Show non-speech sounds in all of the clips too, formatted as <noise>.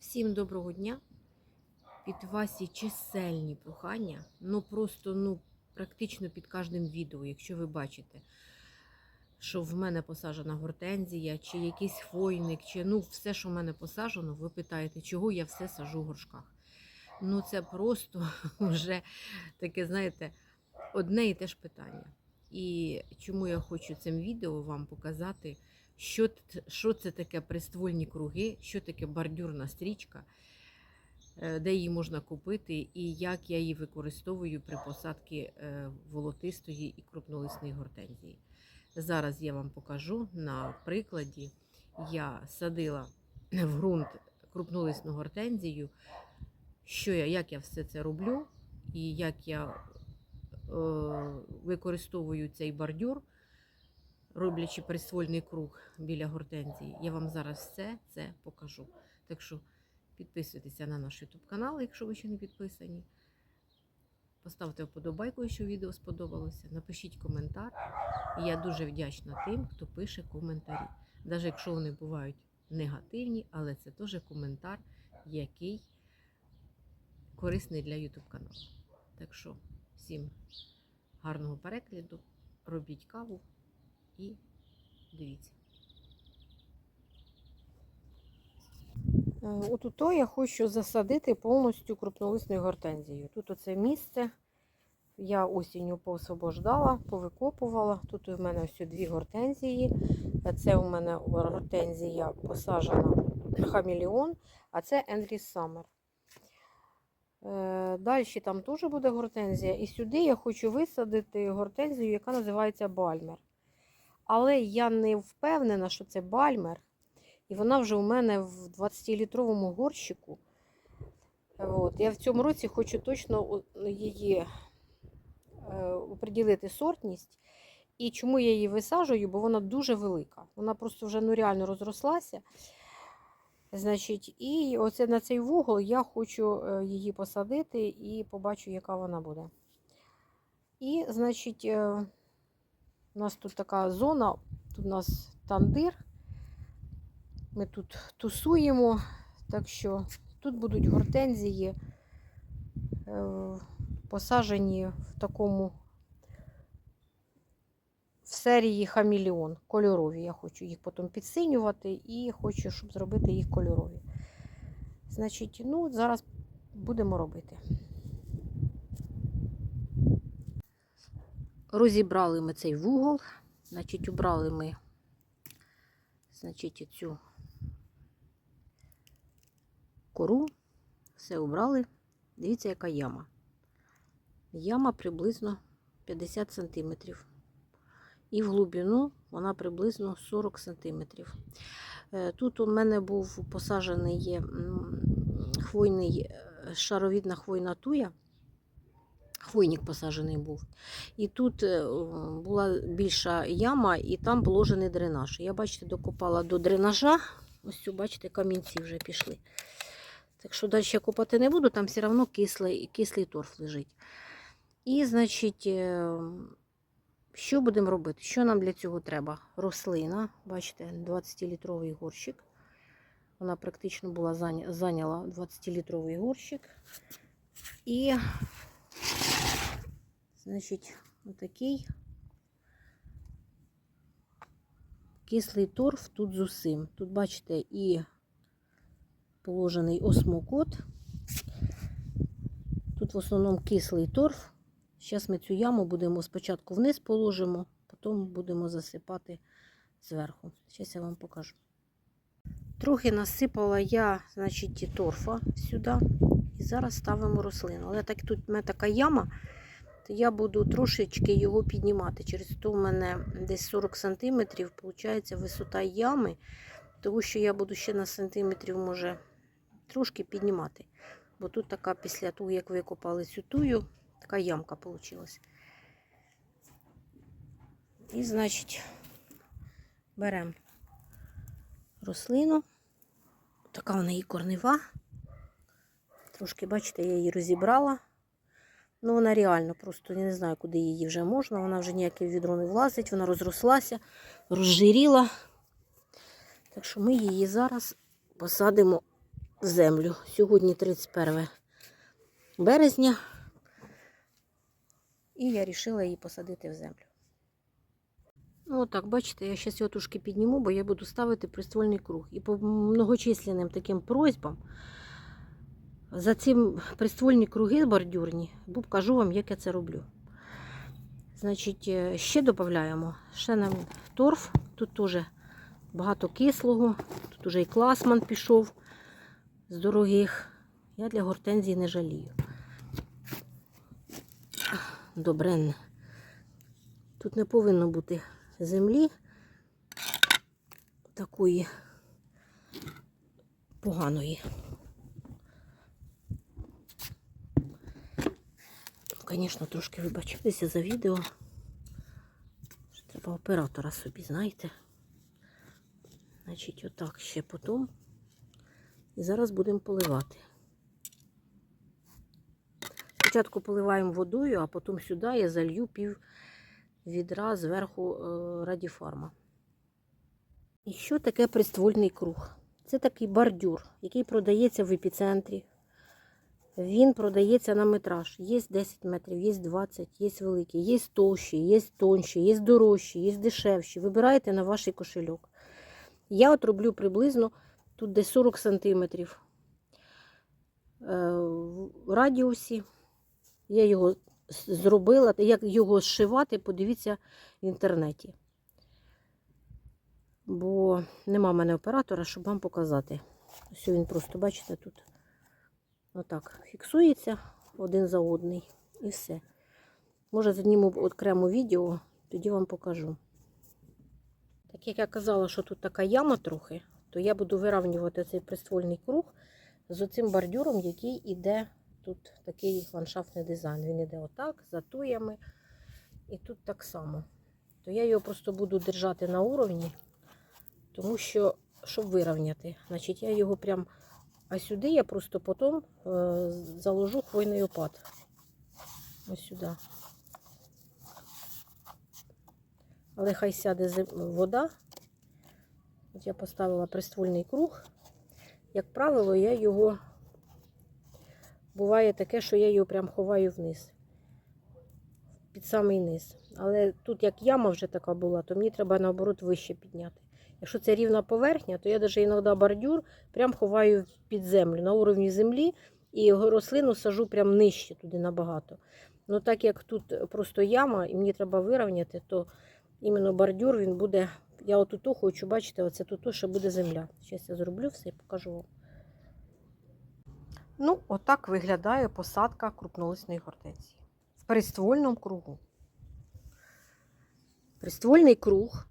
Всім доброго дня. Під ваші чисельні прохання, ну просто ну, практично під кожним відео, якщо ви бачите, що в мене посаджена гортензія, чи якийсь хвойник, чи ну все, що в мене посаджено, ви питаєте, чого я все сажу в горшках. Ну це просто <laughs> вже таке, знаєте, одне і те ж питання. І чому я хочу цим відео вам показати, що, що це таке приствольні круги, що таке бордюрна стрічка, е, де її можна купити, і як я її використовую при посадці е, волотистої і крупнолисної гортензії. Зараз я вам покажу. На прикладі. Я садила в ґрунт крупнолисну гортензію, що я, як я все це роблю, і як я е, використовую цей бордюр, роблячи приствольний круг біля гортензії. Я вам зараз все це покажу. Так що підписуйтеся на наш YouTube канал, якщо ви ще не підписані. Поставте вподобайку, якщо відео сподобалося. Напишіть коментар. Я дуже вдячна тим, хто пише коментарі. Навіть якщо вони бувають негативні, але це теж коментар, який корисний для YouTube каналу. Так що всім гарного перегляду, робіть каву і дивіться. Отут я хочу засадити повністю крупнолисною гортензією. Тут оце місце я осінню поосвобождала, повикопувала. Тут у мене ось дві гортензії. Це у мене гортензія посаджена <clears throat> хамелеон, а це Енрі Саммер. Далі там теж буде гортензія. І сюди я хочу висадити гортензію, яка називається бальмер. Але я не впевнена, що це бальмер. І вона вже у мене в 20-літровому горщику. От. Я в цьому році хочу точно її е, оприділити сортність. І чому я її висаджую, бо вона дуже велика. Вона просто вже ну, реально розрослася. Значить, і оце на цей вугол я хочу е, її посадити і побачу, яка вона буде. І, значить, е, у нас тут така зона, тут у нас тандир. Ми тут тусуємо, так що тут будуть гортензії е, посаджені в такому в серії хаміліон, кольорові. Я хочу їх потім підсинювати і хочу, щоб зробити їх кольорові. Значить, ну, зараз будемо робити. Розібрали ми цей вугол, значить, убрали ми значить, цю кору, все убрали. Дивіться, яка яма. Яма приблизно 50 см. І в глибину вона приблизно 40 см. Тут у мене був посаджений хвойний е, шаровідна хвойна туя. Хвойник посаджений був. І тут е, була більша яма, і там положений дренаж. Я, бачите, докопала до дренажа. Ось цю, бачите, камінці вже пішли. Так що далі я копати не буду, там все одно кислий, кислий торф лежить. І, значить, е, що будемо робити? Що нам для цього треба? Рослина, бачите, 20-літровий горщик. Вона практично була зайняла 20-літровий горщик. І, значить, отакий кислий торф тут з усім. Тут, бачите, і положений осмокот. Тут в основному кислий торф. Зараз ми цю яму будемо спочатку вниз положимо, потім будемо засипати зверху. Зараз я вам покажу. Трохи насипала я, значить, торфа сюди. І зараз ставимо рослину. Але так тут в мене така яма, я буду трошечки його піднімати. Через то в мене десь 40 см, виходить, висота ями, тому що я буду ще на сантиметрів, може, трошки піднімати. Бо тут така після того, як викопали цю тую, така ямка вийшла. І, значить, беремо рослину. Така в неї корнева. Трошки, бачите, я її розібрала. Ну, вона реально просто я не знаю, куди її вже можна. Вона вже ніяке в відро не влазить, вона розрослася, розжиріла. Так що ми її зараз посадимо в землю. Сьогодні 31 березня. І я вирішила її посадити в землю. Ну, отак, бачите, я зараз його трошки підніму, бо я буду ставити приствольний круг. І по многочисленним таким просьбам за цим приствольні круги бордюрні, бо кажу вам, як я це роблю. Значить, е, ще додаємо ще нам торф. Тут теж багато кислого, тут уже і класман пішов з дорогих. Я для гортензії не жалію. Добре. Тут не повинно бути землі такої поганої. Звісно, трошки вибачаюся за відео. Що Треба оператора собі, знаєте. Значить, отак ще потім. І зараз будемо поливати. Спочатку поливаємо водою, а потім сюди я залью пів відра зверху е, радіфарма. І що таке приствольний круг? Це такий бордюр, який продається в епіцентрі. Він продається на метраж. Є 10 метрів, є 20, є великі, є товщі, є тонші, є дорожчі, є дешевші. Вибирайте на ваш кошельок. Я от роблю приблизно тут десь 40 сантиметрів е, в радіусі. Я його зробила. Як його зшивати, подивіться в інтернеті. Бо нема в мене оператора, щоб вам показати. Ось він просто, бачите, тут отак фіксується один за одний і все. Може, зніму окремо відео, тоді вам покажу. Так як я казала, що тут така яма трохи, то я буду вирівнювати цей приствольний круг з оцим бордюром, який іде тут такий ландшафтний дизайн. Він іде отак, за туями. І тут так само. То я його просто буду держати на уровні, тому що, щоб вирівняти. Значить, я його прям. А сюди я просто потім е, заложу хвойний опад. Ось сюди. Але хай сяде вода. От я поставила приствольний круг. Як правило, я його буває таке, що я його прям ховаю вниз. Під самий низ. Але тут як яма вже така була, то мені треба наоборот вище підняти. Якщо це рівна поверхня, то я навіть іноді бордюр прям ховаю під землю на уровні землі і рослину сажу прям нижче туди набагато. Ну так як тут просто яма, і мені треба вирівняти, то іменно бордюр він буде. Я отут хочу, бачите, оце тут ще буде земля. Зараз я зроблю все і покажу вам. Ну, отак виглядає посадка крупнолисної гортензії. В приствольному кругу. Приствольний круг.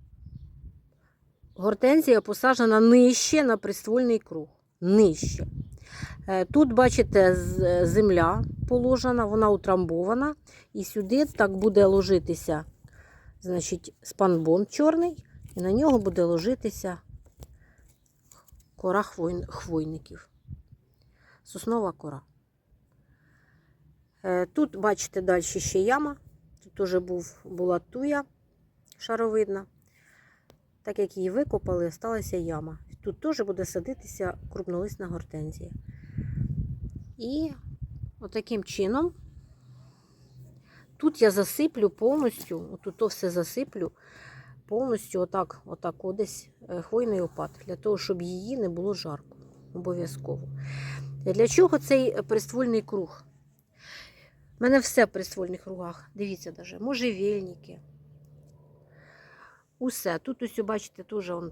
Гортензія посаджена нижче на приствольний круг. Нижче. Е, Тут, бачите, земля положена, вона утрамбована. І сюди так буде ложитися значить, спанбон чорний, і на нього буде ложитися кора хвойників. Соснова кора. Е, Тут, бачите, далі ще яма. Тут теж була туя шаровидна. Так як її викопали, сталася яма. Тут теж буде садитися крупнолисна гортензія. І отаким чином тут я засиплю повністю, отут то все засиплю повністю отак, отак десь е, хвойний опад, для того, щоб її не було жарко. Обов'язково. Для чого цей приствольний круг? У мене все в приствольних кругах. Дивіться, даже, можжевельники. Усе. Тут ось, бачите, теж он, е,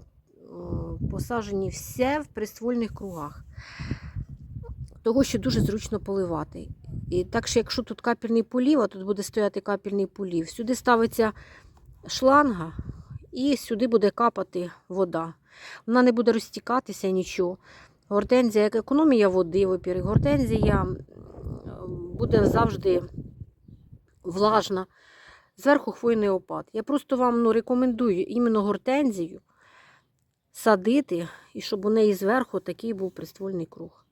посаджені все в приствольних кругах. Того, що дуже зручно поливати. І так що, якщо тут капельний полів, а тут буде стояти капельний полів, сюди ставиться шланга і сюди буде капати вода. Вона не буде розтікатися нічого. Гортензія, як економія води, випір, гортензія буде завжди влажна. Зверху хвойний опад. Я просто вам ну, рекомендую іменно гортензію садити, і щоб у неї зверху такий був приствольний круг.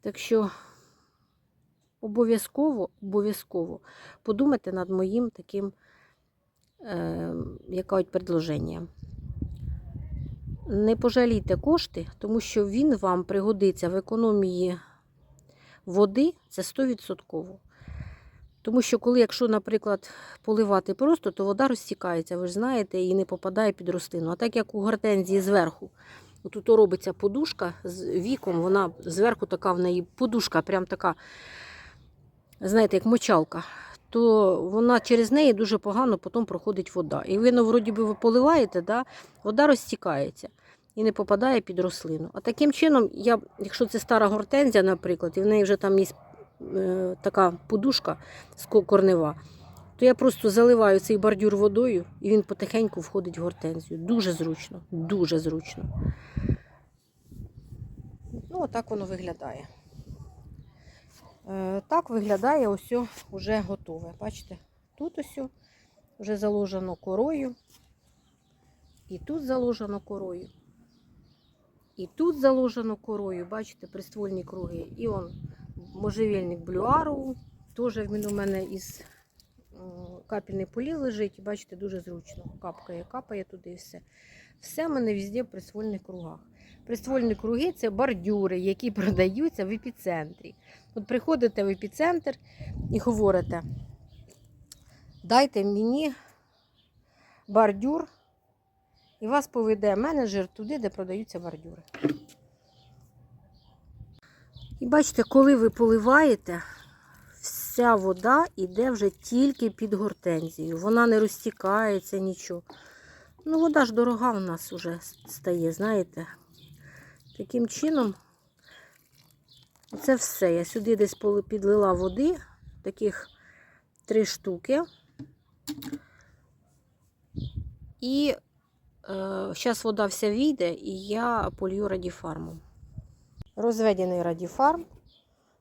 Так що обов'язково, обов'язково подумайте над моїм таким е, як кажуть, предложенням. не пожалійте кошти, тому що він вам пригодиться в економії води, це 100%. Тому що, коли, якщо, наприклад, поливати просто, то вода розтікається, ви ж знаєте, і не попадає під рослину. А так як у гортензії зверху, тут робиться подушка з віком, вона зверху така в неї подушка, прям така, знаєте, як мочалка, то вона через неї дуже погано потім проходить вода. І ви, ну, вроді би, ви поливаєте, да, вода розтікається і не попадає під рослину. А таким чином, я, якщо це стара гортензія, наприклад, і в неї вже там є така подушка корнева, то я просто заливаю цей бордюр водою і він потихеньку входить в гортензію. Дуже зручно, дуже зручно. Ну, отак воно виглядає. Е, так виглядає ось вже готове. Бачите, тут ось вже заложено корою. І тут заложено корою. І тут заложено корою, бачите, приствольні круги. І он можжевельник блюару. Теж він у мене із е, капельний полів лежить. Бачите, дуже зручно. Капкає, капає туди і все. Все в мене везде в приствольних кругах. Приствольні круги це бордюри, які <laughs> продаються в епіцентрі. От приходите в епіцентр і говорите, дайте мені бордюр, і вас поведе менеджер туди, де продаються бордюри. І бачите, коли ви поливаєте, вся вода йде вже тільки під гортензію. Вона не розтікається, нічого. Ну, вода ж дорога в нас вже стає, знаєте. Таким чином, це все. Я сюди десь підлила води, таких три штуки. І зараз вода вся війде, і я полью радіфармом. Розведений радіфарм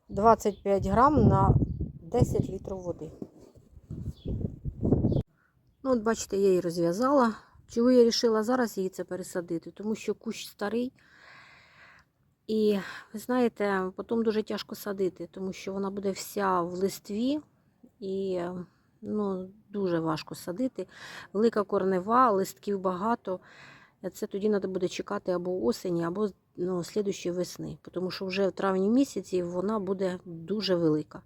25 грам на 10 літрів води. Ну, от бачите, я її розв'язала. Чого я вирішила зараз її це пересадити? Тому що кущ старий. І ви знаєте, потім дуже тяжко садити, тому що вона буде вся в листві і ну, дуже важко садити. Велика корнева, листків багато. Це тоді треба буде чекати або осені, або ну, слідущої весни, тому що вже в травні місяці вона буде дуже велика.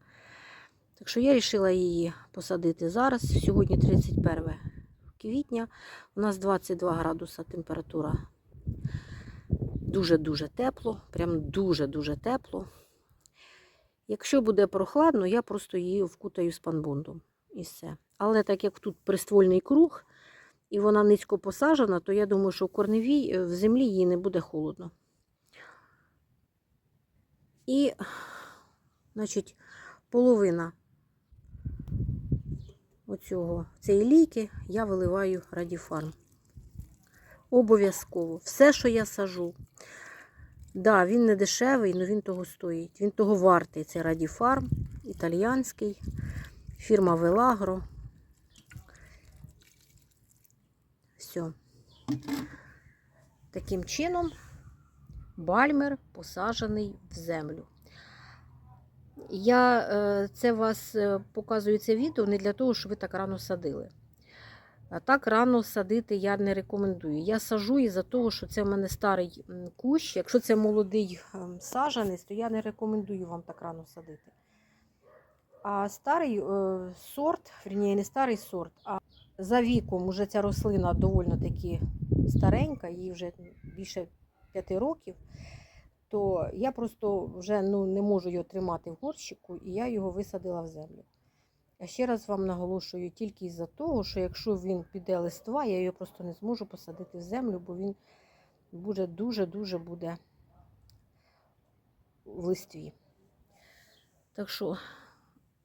Так що я вирішила її посадити зараз. Сьогодні 31 квітня. У нас 22 градуса температура. Дуже-дуже тепло, прям дуже-дуже тепло. Якщо буде прохладно, я просто її вкутаю з спанбондом і все. Але так як тут приствольний круг і вона низько посаджена, то я думаю, що в корневій в землі їй не буде холодно. І, значить, половина оцього цієї лійки я виливаю радіфарм. Обов'язково. Все, що я сажу. Да, він не дешевий, але він того стоїть. Він того вартий. Це Радіфарм, італіянський, фірма Велагро. Все. Таким чином бальмер посаджений в землю. Я е, це вас е, показую це відео не для того, щоб ви так рано садили. А так рано садити я не рекомендую. Я сажу із-за того, що це в мене старий кущ. Якщо це молодий ем, саджанець, то я не рекомендую вам так рано садити. А старий е, сорт, верніше, не старий сорт, а за віком уже ця рослина доволі таки старенька, їй вже більше 5 років, то я просто вже ну, не можу його тримати в горщику, і я його висадила в землю. А ще раз вам наголошую тільки із-за того, що якщо він піде листва, я його просто не зможу посадити в землю, бо він буде дуже-дуже буде в листві. Так що,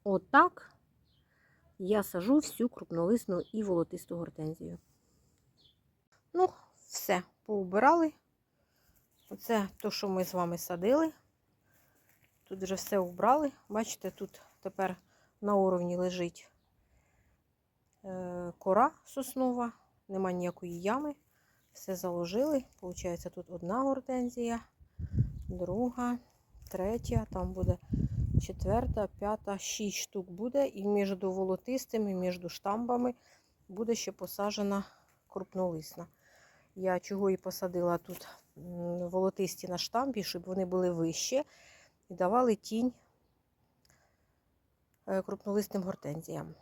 отак я сажу всю крупнолисну і волотисту гортензію. Ну, все, поубирали. Оце те, що ми з вами садили. Тут вже все убрали. Бачите, тут тепер на уровні лежить е, кора соснова, нема ніякої ями. Все заложили. Получається, тут одна гортензія, друга, третя, там буде четверта, п'ята, шість штук буде. І між волотистими, між штамбами буде ще посаджена крупнолисна. Я чого і посадила тут волотисті на штампі, щоб вони були вище і давали тінь е, крупнолистим гортензіям.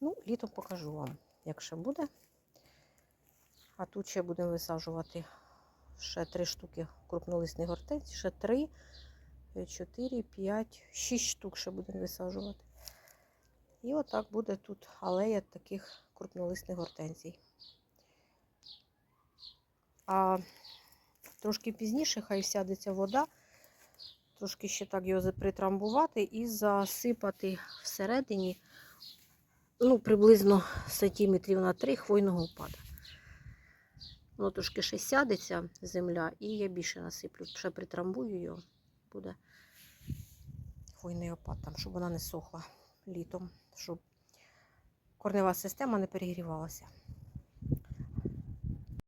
Ну, літом покажу вам, як ще буде. А тут ще будемо висаджувати ще три штуки крупнолисних гортензій, ще три, е, чотири, п'ять, шість штук ще будемо висаджувати. І отак буде тут алея таких крупнолисних гортензій. А трошки пізніше хай сядеться вода, трошки ще так його притрамбувати і засипати всередині ну, приблизно сантиметрів на 3 хвойного опада. Воно трошки ще сядеться земля, і я більше насиплю. Ще притрамбую його, буде хвойний опад, там, щоб вона не сохла літом, щоб корнева система не перегрівалася.